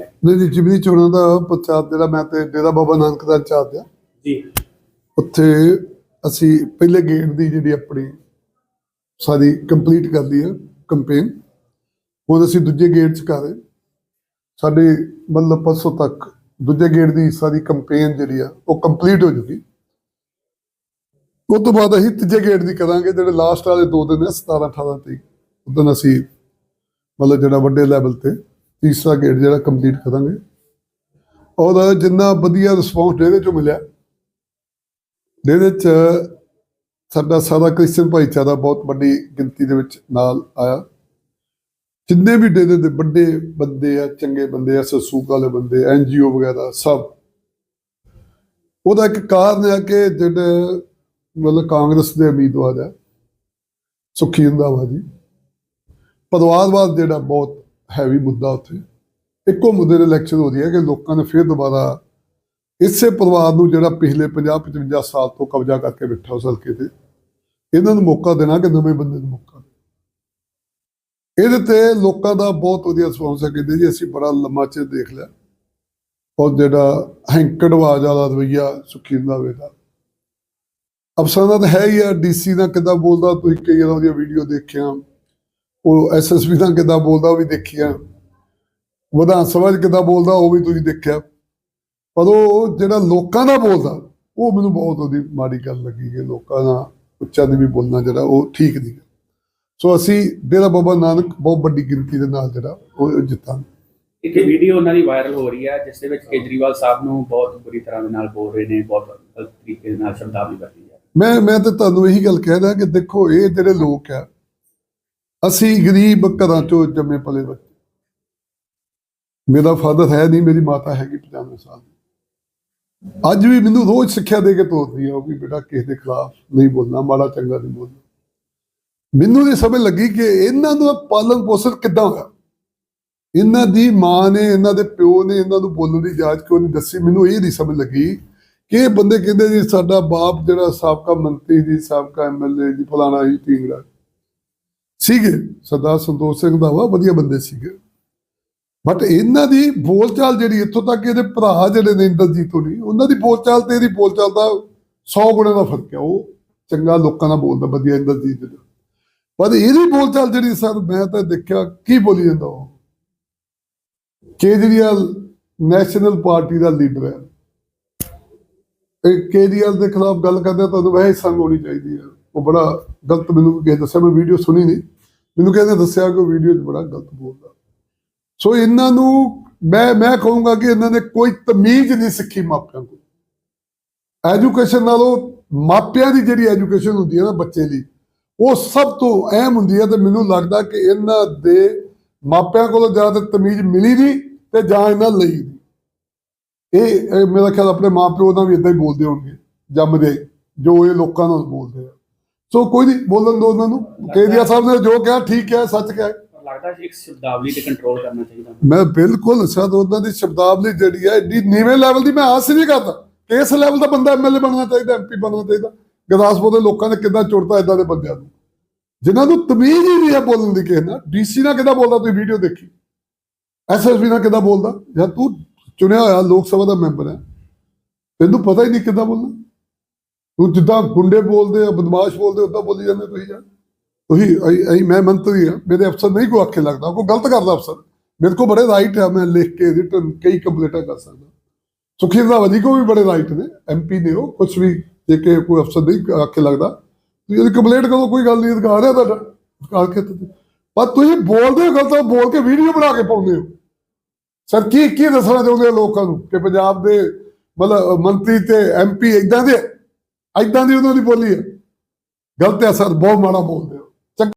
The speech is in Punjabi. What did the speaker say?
ਕੇ ਨਹੀਂ ਜੀ ਜਿਮਨੀ ਚੋਣਾਂ ਦਾ ਪ੍ਰਚਾਰ ਜਿਹੜਾ ਮੈਂ ਤੇ ਡੇਰਾ ਬਾਬਾ ਨਾਨਕ ਦਾ ਚਾਹਤ ਆ ਜੀ। ਉੱਥੇ ਅਸੀਂ ਪਹਿਲੇ ਗੇਟ ਦੀ ਜਿਹੜੀ ਆਪਣੀ ਸਾਰੀ ਕੰਪਲੀਟ ਕਰ ਲਈ ਹੈ ਕੰਪੇਨ ਹੁਣ ਅਸੀਂ ਦੂਜੇ ਗੇਟ 'ਚ ਕਰ ਰਹੇ। ਸਾਡੇ ਮਤਲਬ ਪਰਸੋਂ ਤੱਕ ਦੂਜੇ ਗੇਟ ਦੀ ਸਾਰੀ ਕੰਪੇਨ ਜਿਹੜੀ ਆ ਉਹ ਕੰਪਲੀਟ ਹੋ ਜੂਗੀ। ਉਸ ਤੋਂ ਬਾਅਦ ਅਸੀਂ ਤੀਜੇ ਗੇਟ ਦੀ ਕਰਾਂਗੇ ਜਿਹੜੇ ਲਾਸਟ ਵਾਲੇ ਦੋ ਦਿਨ ਨੇ 17 18 ਤਰੀਕ। ਉਦੋਂ ਅਸੀਂ ਮਤਲਬ ਜਿਹੜਾ ਵੱਡੇ ਲੈਵਲ ਤੇ ਤੀਸਰਾ ਗੇਟ ਜਿਹੜਾ ਕੰਪਲੀਟ ਕਰਾਂਗੇ। ਔਰ ਜਿੰਨਾ ਵਧੀਆ ਰਿਸਪੌਂਸ ਡੇਰੇ ਚੋਂ ਮਿਲਿਆ। ਡੇਰੇ ਚ ਸਾਡਾ ਸਾਰਾ ਕ੍ਰਿਸਚੀਅਨ ਭਾਈਚਾਰਾ ਬਹੁਤ ਵੱਡੀ ਗਿਣਤੀ ਦੇ ਵਿੱਚ ਨਾਲ ਆਇਆ। ਜਿੰਨੇ ਵੀ ਡੇਰੇ ਦੇ ਵੱਡੇ ਬੰਦੇ ਆ, ਚੰਗੇ ਬੰਦੇ ਆ, ਸਸੂਕ ਵਾਲੇ ਬੰਦੇ ਐਨਜੀਓ ਵਗੈਰਾ ਸਭ। ਉਹਦਾ ਇੱਕ ਕਾਰਨ ਹੈ ਕਿ ਜਿਹੜੇ ਮਤਲਬ ਕਾਂਗਰਸ ਦੇ ਉਮੀਦਵਾਰ ਆ, ਸੁਖੀ ਰੰਧਾਵਾ ਜੀ। ਪਰਿਵਾਰਵਾਦ ਜਿਹੜਾ ਬਹੁਤ ਹੈਵੀ ਮੁੱਦਾ ਉੱਥੇ। ਇੱਕੋ ਮੁੱਦੇ ਦੇ ਇਲੈਕਸ਼ਨ ਹੋ ਰਹੀ ਹੈ ਕਿ ਲੋਕਾਂ ਨੇ ਫਿਰ ਦੁਬਾਰਾ ਇਸੇ ਪਰਿਵਾਰ ਨੂੰ ਜਿਹੜਾ ਪਿਛਲੇ 50 55 ਸਾਲ ਤੋਂ ਕਬਜ਼ਾ ਕਰਕੇ ਬੈਠਾ ਉਸ ਹਲਕੇ ਤੇ, ਇਹਨਾਂ ਨੂੰ ਮੌਕਾ ਦੇਣਾ ਕਿ ਨਵੇਂ ਬੰਦੇ ਨੂੰ ਮੌਕਾ ਇਹਦੇ ਤੇ ਲੋਕਾਂ ਦਾ ਬਹੁਤ ਵਧੀਆ ਰਿਸਪੌਂਸ ਹੈ ਕਹਿੰਦੇ ਜੀ ਅਸੀਂ ਬੜਾ ਲੰਮਾ ਚਿਰ ਦੇਖ ਲਿਆ। ਔਰ ਜਿਹੜਾ ਹੈਂਕੜਵਾਜ ਵਾਲਾ ਰਵਈਆ ਸੁਖੀ ਦਾ ਦਾ ਅਫਸਰਾਂ ਦਾ ਤਾਂ ਹੈ ਹੀ ਆ ਡੀਸੀ ਦਾ ਕਿੱਦਾਂ ਬੋਲਦਾ, ਤੁਸੀਂ ਕਈ ਵਾਰ ਉਹਦੀਆਂ ਵੀਡੀਓ ਦੇਖਿਆ। ਉਹ ਐਸਐਸਪੀ ਦਾ ਕਿੱਦਾਂ ਬੋਲਦਾ ਉਹ ਵੀ ਦੇਖਿਆ ਵਿਧਾਨ ਸਭਾ 'ਚ ਕਿੱਦਾਂ ਬੋਲਦਾ ਉਹ ਵੀ ਤੁਸੀਂ ਦੇਖਿਆ। ਪਰ ਉਹ ਜਿਹੜਾ ਲੋਕਾਂ ਦਾ ਬੋਲਦਾ ਉਹ ਮੈਨੂੰ ਬਹੁਤ ਉਹਦੀ ਮਾੜੀ ਗੱਲ ਲੱਗੀ ਕਿ ਲੋਕਾਂ ਦਾ ਉੱਚਾ ਦੀ ਵੀ ਬੋਲਣਾ ਜਿਹੜਾ ਉਹ ਠੀਕ ਨਹੀਂ। ਸੋ ਅਸੀਂ ਡੇਰਾ ਬਾਬਾ ਨਾਨਕ ਬਹੁਤ ਵੱਡੀ ਗਿਣਤੀ ਦੇ ਨਾਲ ਜਿਹੜਾ ਉਹ ਜਿੱਤਾਂਗੇ। ਇੱਕ ਵੀਡੀਓ ਉਹਨਾਂ ਦੀ ਵਾਇਰਲ ਹੋ ਰਹੀ ਹੈ ਜਿਸ ਦੇ ਵਿੱਚ ਕੇਜਰੀਵਾਲ ਸਾਹਿਬ ਨੂੰ ਬਹੁਤ ਬੁਰੀ ਤਰ੍ਹਾਂ ਦੇ ਨਾਲ ਬੋਲ ਰਹੇ ਨੇ ਬਹੁਤ ਗਲਤ ਤਰੀਕੇ ਦੇ ਨਾਲ ਸ਼ਬਦਾਵਲੀ ਵਰਤੀ ਜਾ ਮੈਂ ਮੈਂ ਤਾਂ ਤੁਹਾਨੂੰ ਇਹੀ ਗੱਲ ਕਹਿ ਰਿਹਾ ਕਿ ਦੇਖੋ ਇਹ ਜਿਹੜੇ ਲੋਕ ਆ ਅਸੀਂ ਗਰੀਬ ਘਰਾਂ ਚੋਂ ਜੰਮੇ ਪਲੇ ਬੱਚੇ। ਮੇਰਾ ਫਾਦਰ ਹੈ ਨਹੀਂ, ਮੇਰੀ ਮਾਤਾ ਹੈਗੀ 95 ਸਾਲ ਦੀ। ਅੱਜ ਵੀ ਮੈਨੂੰ ਰੋਜ਼ ਸਿੱਖਿਆ ਦੇ ਕੇ ਤੋਰਦੀ ਆ, ਉਹ ਵੀ ਬੇਟਾ ਕਿਸੇ ਦੇ ਖਿਲਾਫ ਨਹੀਂ ਬੋਲਣਾ, ਮਾੜਾ ਚੰਗਾ ਨਹੀਂ ਬੋਲਣਾ। ਮੈਨੂੰ ਇਹ ਸਮਝ ਲੱਗੀ ਕਿ ਇਹਨਾਂ ਦਾ ਪਾਲਣ ਪੋਸ਼ਣ ਕਿੱਦਾਂ ਹੋਇਆ। ਇਹਨਾਂ ਦੀ ਮਾਂ ਨੇ, ਇਹਨਾਂ ਦੇ ਪਿਓ ਨੇ ਇਹਨਾਂ ਨੂੰ ਬੋਲਣ ਦੀ ਜਾਂਚ ਕਿਉਂ ਨਹੀਂ ਦੱਸੀ? ਮੈਨੂੰ ਇਹ ਨਹੀਂ ਸਮਝ ਲੱਗੀ ਕਿ ਇਹ ਬੰਦੇ ਕਹਿੰਦੇ ਜੀ ਸਾਡਾ ਬਾਪ ਜਿਹੜਾ ਸਾਬਕਾ ਮੰਤਰੀ ਜੀ, ਸਾਬਕਾ ਐਮਐਲਏ ਜੀ, ਫਲਾਣਾ ਜੀ, ਢੀਂਗਰਾ ਸੀਗੇ, ਸਰਦਾਰ ਸੰਤੋਖ ਸਿੰਘ ਦਾ ਵਧੀਆ ਬੰਦੇ ਸੀਗੇ। ਬਟ ਇਹਨਾਂ ਦੀ ਬੋਲਚਾਲ ਜਿਹੜੀ ਇੱਥੋਂ ਤੱਕ ਇਹਦੇ ਭਰਾ ਜਿਹੜੇ ਨੇ ਇੰਦਰਜੀਤ ਹੋਣੀ, ਉਹਨਾਂ ਦੀ ਬੋਲਚਾਲ ਤੇ ਇਹਦੀ ਬੋਲਚਾਲ ਦਾ 100 ਗੁਣਾ ਦਾ ਫ਼ਰਕ ਹੈ। ਉਹ ਚੰਗਾ ਲੋਕਾਂ ਨਾਲ ਬੋਲਦਾ, ਵਧੀਆ ਇੰਦਰਜੀਤ ਜਿਹੜਾ ਪਰ ਇਹਦੀ ਬੋਲਚਾਲ ਜਿਹੜੀ ਸਰ, ਮੈਂ ਤਾਂ ਦੇਖਿਆ, ਕੀ ਬੋਲੀ ਜਾਂਦਾ ਉਹ? ਕੇਜਰੀਵਾਲ ਨੈਸ਼ਨਲ ਪਾਰਟੀ ਦਾ ਲੀਡਰ ਹੈ। ਇਹ ਕੇਜਰੀਵਾਲ ਦੇ ਖਿਲਾਫ ਗੱਲ ਕਰਦੇ ਤੁਹਾਨੂੰ ਵੈਸੇ ਸੰਗ ਹੋਣੀ ਚਾਹੀਦੀ ਹੈ। ਉਹ ਬੜਾ ਗਲਤ ਮੈਨੂੰ ਕਿਸੇ ਦੱਸਿਆ ਮੈਂ ਵੀਡੀਓ ਸੁਣੀ ਨਹੀਂ। ਮੈਨੂੰ ਕਿਸੇ ਨੇ ਦੱਸਿਆ ਕਿ ਉਹ ਵੀਡੀਓ 'ਚ ਬੜਾ ਗਲਤ ਬੋਲਦਾ। ਸੋ ਇਹਨਾਂ ਨੂੰ ਮੈਂ ਮੈਂ ਕਹੂੰਗਾ ਕਿ ਇਹਨਾਂ ਨੇ ਕੋਈ ਤਮੀਜ਼ ਨਹੀਂ ਸਿੱਖੀ ਮਾਪਿਆਂ ਕੋਲ। ਐਜੂਕੇਸ਼ਨ ਨਾਲੋਂ ਮਾਪਿਆਂ ਦੀ ਜਿਹੜੀ ਐਜੂਕੇਸ਼ਨ ਹੁੰਦੀ ਹੈ ਨਾ ਬੱਚੇ ਲਈ, ਉਹ ਸਭ ਤੋਂ ਅਹਿਮ ਹੁੰਦੀ ਹੈ ਤੇ ਮੈਨੂੰ ਲੱਗਦਾ ਕਿ ਇਹਨਾਂ ਦੇ ਮਾਪਿਆਂ ਕੋਲੋਂ ਜ਼ਿਆਦਾ ਤਮੀਜ਼ ਮਿਲੀ ਨਹੀਂ ਤੇ ਜਾਂ ਇਹਨਾਂ ਲਈ ਨਹੀਂ। ਇਹ ਇਹ ਮੇਰਾ ਖਿਆਲ ਆਪਣੇ ਮਾਪਿਓ ਨਾਲ ਵੀ ਇਦਾਂ ਹੀ ਬੋਲਦੇ ਹੋਣਗੇ, ਜੰਮਦੇ, ਜੋ ਇਹ ਲੋਕਾਂ ਨਾਲ ਬੋਲਦੇ ਆ। ਸੋ ਕੋਈ ਨਹੀਂ ਬੋਲਣ ਦੋ ਉਹਨਾਂ ਨੂੰ। ਕੇਜਰੀਵਾਲ ਸਾਹਿਬ ਨੇ ਜੋ ਕਿਹਾ ਠੀਕ ਕਿਹਾ ਸੱਚ ਕਿਹਾ। ਲੱਗਦਾ ਇੱਕ ਸ਼ਬਦਾਵਲੀ ਤੇ ਕੰਟਰੋਲ ਕਰਨਾ ਚਾਹੀਦਾ। ਮੈਂ ਬਿਲਕੁਲ ਸਦ ਉਹਨਾਂ ਦੀ ਸ਼ਬਦਾਵਲੀ ਜਿਹੜੀ ਹੈ ਏਡੀ ਨੀਵੇਂ ਲੈਵਲ ਦੀ ਮੈਂ ਆਸ ਹੀ ਨਹੀਂ ਕਰਦਾ। ਇਸ ਲੈਵਲ ਦਾ ਬੰਦਾ ਐਮਐਲਏ ਬਣਨਾ ਚਾਹੀਦਾ ਐਮਪੀ ਬਣਨਾ ਚਾਹੀਦਾ? ਗੁਰਦਾਸਪੁਰ ਦੇ ਲੋਕਾਂ ਨੇ ਕਿੱਦਾਂ ਚੁੜਤਾ ਇਦਾਂ ਦੇ ਬੰਦਿਆਂ ਨੂੰ? ਜਿਨ੍ਹਾਂ ਨੂੰ ਤਮੀਜ਼ ਹੀ ਨਹੀਂ ਹੈ ਬੋਲਣ ਦੀ ਕਿਸੇ ਨਾਲ। ਡੀਸੀ ਨਾਲ ਕਿੱਦਾਂ ਬੋਲਦਾ ਤੁਸੀਂ ਵੀਡੀਓ ਦੇਖੀ? ਐਸਐਸਪੀ ਨਾਲ ਕਿੱਦਾਂ ਬੋਲਦਾ? ਜਾਂ ਤੂੰ ਚੁਣਿਆ ਹੋਇਆ ਲੋਕ ਸਭਾ ਦਾ ਮੈਂਬਰ ਹੈ। ਤੈਨੂੰ ਪਤਾ ਹੀ ਨਹੀਂ ਕਿੱਦਾਂ ਬੋਲਣਾ। ਤੂੰ ਜਿੱਦਾਂ ਗੁੰਡੇ ਬੋਲਦੇ ਆ, ਬਦਮਾਸ਼ ਬੋਲਦੇ ਉਦਾਂ ਬੋਲੀ ਜਾਂਦੇ ਤੁਸੀਂ ਯਾਰ ਤੁਸੀਂ ਅਈ ਮੈਂ ਮੰਤਰੀ ਆ, ਮੇਰੇ ਅਫਸਰ ਨਹੀਂ ਕੋਈ ਆਖੇ ਲੱਗਦਾ, ਕੋਈ ਗਲਤ ਕਰਦਾ ਅਫਸਰ। ਮੇਰੇ ਕੋਲ ਬੜੇ ਰਾਈਟ ਆ, ਮੈਂ ਲਿਖ ਕੇ ਰਿਟਨ ਕਈ ਕੰਪਲੀਟਾਂ ਕਰ ਸਕਦਾ। ਸੁਖੀ ਰੰਧਾਵਾ ਜੀ ਕੋ ਵੀ ਬੜੇ ਰਾਈਟ ਨੇ ਐਮਪੀ ਨੇ ਉਹ ਕੁਝ ਵੀ ਜੇ ਕਿ ਕੋਈ ਅਫਸਰ ਨਹੀਂ ਆਖੇ ਲੱਗਦਾ। ਤੁਸੀਂ ਉਹਦੀ ਕੰਪਲੇਂਟ ਕਰੋ, ਕੋਈ ਗੱਲ ਨਹੀਂ, ਅਧਿਕਾਰ ਹੈ ਤੁਹਾਡਾ, ਅਧਿਕਾਰ ਖੇਤਰ ਪਰ ਤੁਸੀਂ ਬੋਲਦੇ ਹੋ ਗਲਤ ਬੋਲ ਕੇ ਵੀਡੀਓ ਬਣਾ ਕੇ ਪਾਉਂਦੇ ਹੋ। ਸਰ, ਕੀ ਕੀ ਦੱਸਣਾ ਚਾਹੁੰਦੇ ਹੋ ਲੋਕਾਂ ਨੂੰ ਕਿ ਪੰਜਾਬ ਦੇ ਮਤਲਬ ਮੰਤਰੀ ਤੇ ਐਮਪੀ ਇਦਾਂ ਦੇ ਇਦਾਂ ਦੀ ਉਹਨਾਂ ਦੀ ਬੋਲੀ ਹੈ। ਗਲਤ ਹੈ ਸਰ ਬਹੁਤ ਮਾੜਾ ਬੋਲਦੇ